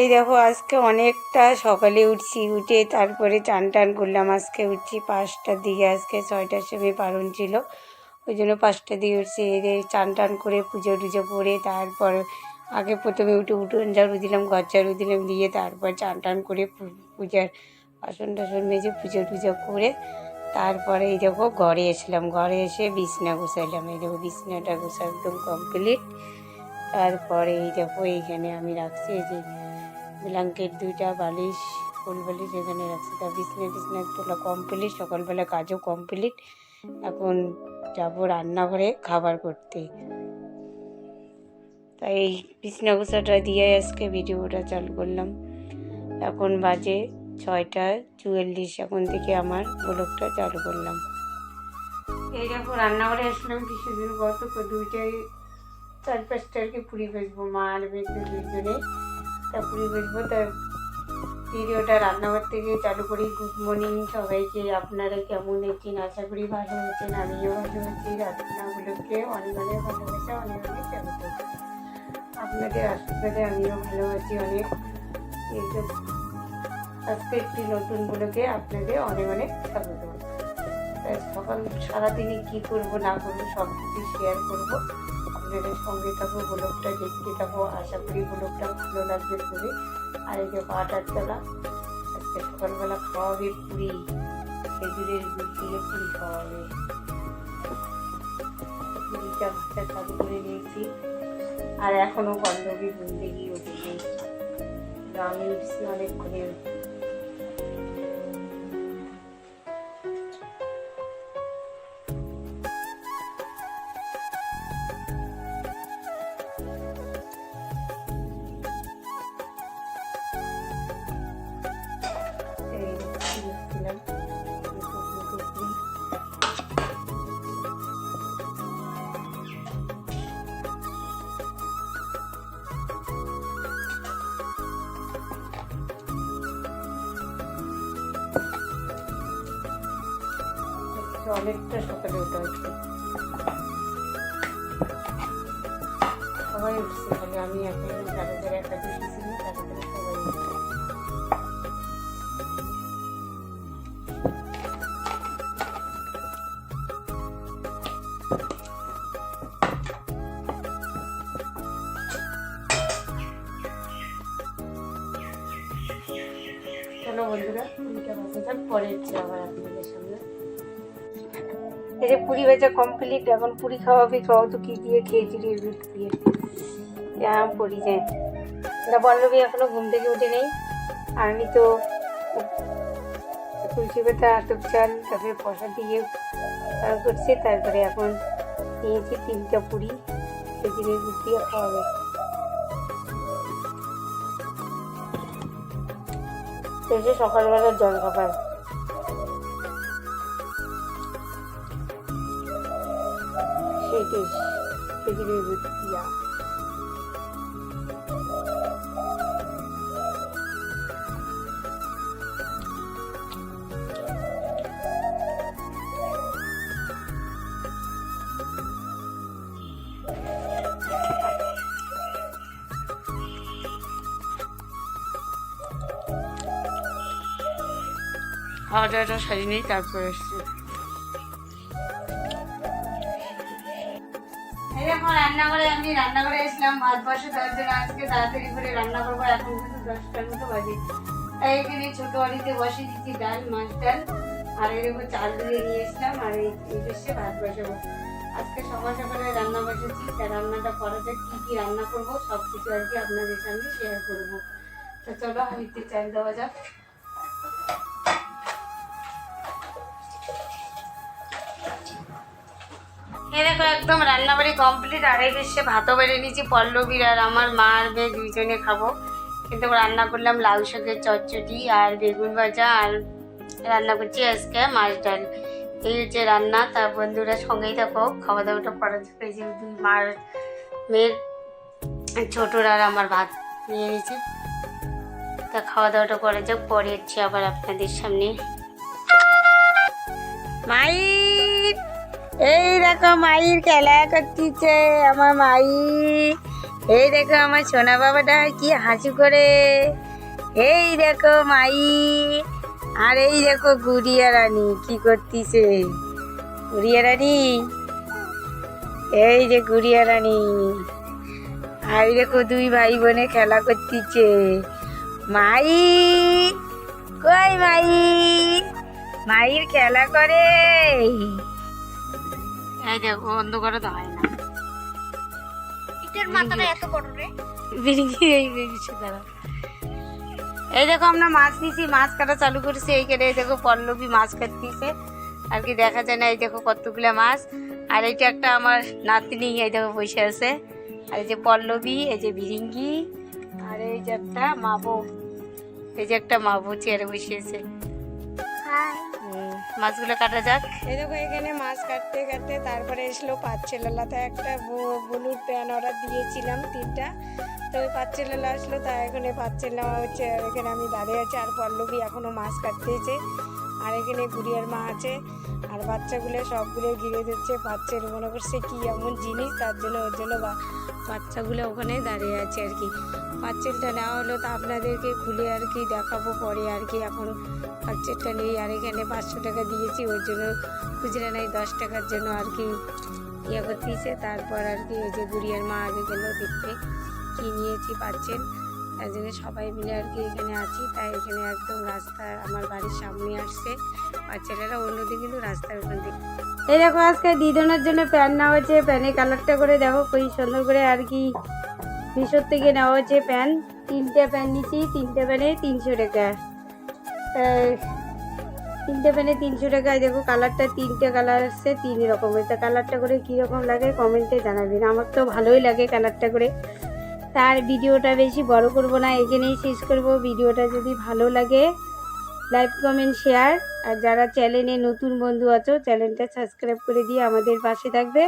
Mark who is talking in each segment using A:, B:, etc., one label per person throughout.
A: এই দেখো, আজকে অনেকটা সকালে উঠছি, উঠে তারপরে চান টান করলাম। আজকে উঠছি পাঁচটার দিকে, আজকে ছয়টার সময় পালন ছিল। ওই জন্য পাঁচটার দিকে উঠছি, এই যে চান টান করে পুজো টুজো করে তারপর আগে প্রথমে উঠে উঠোন ঝাড়ু দিলাম, ঘর ঝাড়ু দিলাম, দিয়ে তারপর চান টান করে পূজার বাসন টাসন মেজে পুজো টুজো করে তারপরে এই দেখো ঘরে এসলাম। ঘরে এসে বিছনা গুছাইলাম। এই দেখো বিছনাটা গোছা একদম কমপ্লিট তারপরে এই দেখো এইখানে আমি রাখছি, এই যে ব্ল্যাঙ্কেট, দুইটা বালিশ, ফুল বালিশ এখানে রাখছি। তা বিছনা টিছনা তোলা কমপ্লিট সকালবেলা কাজও কমপ্লিট এখন যাব রান্নাঘরে খাবার করতে। তাই এই বিছনা গোছাটা দিয়ে আজকে ভিডিওটা চালু করলাম। এখন বাজে ছয়টা চুয়াল্লিশ, এখন থেকে আমার ব্লগটা চালু করলাম। এই দেখো, রান্নাঘরে আসলাম কিছুদিন গত দুইটাই চার পাঁচটা আর কি পুরি বেচবো মা আর বেচবে দুইজনে। তা পুরি তার ভিডিওটা রান্নাঘর থেকে চালু করি। গুড মর্নিং সবাইকে, আপনারা কেমন আছেন? আশা করি ভালো আছেন, আমিও ভালো আছি। রান্নাগুলোকে অনেক অনেক ভালোবাসা, অনেক অনেক স্বাগত। আপনাদের আশীর্বাদে আমিও ভালো আছি অনেক। এই তো আজকে একটি নতুন ব্লগে আপনাদের অনেক অনেক স্বাগত। সকাল সারাদিনে কী করব, না করব, সব কিছু শেয়ার করব। আপনাদের সঙ্গে থাকব ব্লগটা দেখতে থাকব, আশা করি ব্লগটা ভালো লাগবে করে আর এই যে আটার তলা আজকে সকালবেলা খাওয়াবে পুরি, খেজুরের গুড় দিয়ে পুরি খাওয়াবে। পুরিটা ভাতটা চালু করে নিয়েছি। আর এখনও বান্ধবী গিয়ে উঠেছি আমি উঠছি অনেকক্ষণে এই অনেকটা সকালে ওঠা হচ্ছে সবাই উঠছে খালি আমি এখন যারা একটা উঠেছিল তারা তারা সবাই চলো বন্ধুরা পরে আবার আপনাদের সামনে এই যে পুরি ভাজা কমপ্লিট এখন পুরি খাওয়াবি খাওয়া তো কি দিয়ে খেয়েছি রে দুধ দিয়ে? আরাম করি যে এটা বল্লভী এখনও ঘুম থেকে উঠে নেই। আর আমি তো তুলসী পাতা, আতপ চাল, তারপরে পশা দিয়ে করছি, তারপরে এখন নিয়েছি তিনটা পুরি। সেদিনে দুধ দিয়ে খাওয়াবে সকালবেলার জল খাবার সেটাই সেদিনে দুধ দিয়া খাওয়া দাওয়াটা সারি নেই তারপরে এসছি এই রান্নাঘরে, আমি রান্নাঘরে এসলাম ভাত তার জন্য আজকে তাড়াতাড়ি করে রান্না করব, এখন দশটার মতো বাজে। তাই এখানে ছোট বাড়িতে বসে ডাল, মাছ ডাল, আর এই দেখো চাল দিয়ে নিয়ে এসলাম আর এই দেশে ভাত বসাবো। আজকে সকাল সকালে রান্না বসেছি, তা রান্নাটা করাতে কি কি রান্না করব সব কিছু আর কি আপনাদের সামনে শেয়ার করব। তো চলো হাঁড়িতে চাল দেওয়া যাক। এই দেখো, একদম রান্নাবাড়ি কমপ্লিট আর এই ভাতও বেড়ে নিয়েছি, পল্লবীর আর আমার মা আর মেয়ে দুইজনে খাব। কিন্তু রান্না করলাম লাউ শাকের চচ্চড়ি আর বেগুন ভাজা আর রান্না করছি আজকে মাছ ডাল। এই হচ্ছে রান্না তার বন্ধুরা সঙ্গেই থাকো খাওয়া দাওয়াটা যাক এই দুই মার মেয়ের ছোটরা আর আমার ভাত নিয়ে নিয়েছে। তা খাওয়া দাওয়াটা করা যাক, পরে হচ্ছে আবার আপনাদের সামনে। মাইর এই দেখো মাইর খেলা করতেছে, আমার মাই এই দেখো আমার সোনা বাবাটা কি হাসি করে। এই দেখো মাই আর এই দেখো গুড়িয়া রানী কি করতিছে। গুড়িয়া রানী? এই যে গুড়িয়া রানী। আর দেখো দুই ভাই বোনে খেলা করতিছে। মাই কই মাই মাইর খেলা করে। এই দেখো বন্ধ তো হয় না।
B: এটার মাথাটা এত বড় রে।
A: বিরিঙ্গি এই বেরিয়েছে তারা এই দেখো আমরা মাছ নিছি মাছ কাটা চালু করেছি এইখানে এই দেখো পল্লবী মাছ কাটতেছে আর কি দেখা যায় না এই দেখো কতগুলা মাছ। আর এইটা একটা আমার নাতনি এই দেখো বসে আছে। আর এই যে পল্লবী এই যে বিরিঙ্গি আর এই যে একটা মাবো। এই যে একটা মাবো চেয়ারে বসে আছে।
B: হাই।
A: মাছগুলো কাটা যাক। এই দেখো, এখানে মাছ কাটতে কাটতে তারপরে এসলো পাঁচছেলাতে একটা ব্লুর প্যান অর্ডার দিয়েছিলাম, তিনটা। তো ওই পাঁচছেলা আসলো, তা এখন এই পাঁচছেলা হচ্ছে, এখানে আমি দাঁড়িয়ে আছি আর পল্লবী এখনও মাছ কাটতেছে আর এখানে গুড়িয়ার মা আছে, আর বাচ্চাগুলো সবগুলো ঘিরে দিচ্ছে। বাচ্চার মনে করছে কি এমন জিনিস, তার জন্য ওর জন্য বা- বাচ্চাগুলো ওখানে দাঁড়িয়ে আছে আর কি। পাঁচছেলটা নেওয়া হলো তা আপনাদেরকে খুলে আর কি দেখাবো পরে আর কি। এখন বাচ্চাটা নেই আর এখানে পাঁচশো টাকা দিয়েছি, ওর জন্য খুচরা নাই, দশ টাকার জন্য আর কি ইয়ে করতেছে। তারপর আর কি ওই যে গুড়িয়ার মা আগে গেল দেখতে। কি নিয়েছি পাচ্ছেন তার জন্য সবাই মিলে আর কি এখানে আছি। তাই এখানে একদম রাস্তা আমার বাড়ির সামনে আসছে। বাচ্চারা অন্যদিন কিন্তু রাস্তার ওখান থেকে এই দেখো আজকে দিদনের জন্য প্যান নেওয়া হয়েছে। প্যানের কালারটা করে দেখো খুবই সুন্দর করে আর কি মিশোর থেকে নেওয়া হয়েছে প্যান। তিনটে প্যান নিচ্ছি তিনটে প্যানে তিনশো টাকা। তিনটে প্যানে তিনশো টাকায় দেখো কালারটা তিনটে কালার আসছে, তিন রকমের। তা কালারটা করে কীরকম লাগে কমেন্টে জানাবেন। আমার তো ভালোই লাগে কালারটা করে। তার ভিডিওটা বেশি বড় করব না এখানেই শেষ করব। ভিডিওটা যদি ভালো লাগে, লাইক, কমেন্ট, শেয়ার। আর যারা চ্যানেলে নতুন বন্ধু আছো, চ্যানেলটা সাবস্ক্রাইব করে দিয়ে আমাদের পাশে থাকবে।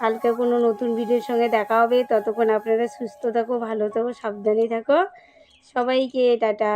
A: কালকে কোনো নতুন ভিডিওর সঙ্গে দেখা হবে। ততক্ষণ আপনারা সুস্থ থাকো, ভালো থাকো, সাবধানে থাকো। সবাইকে, টাটা।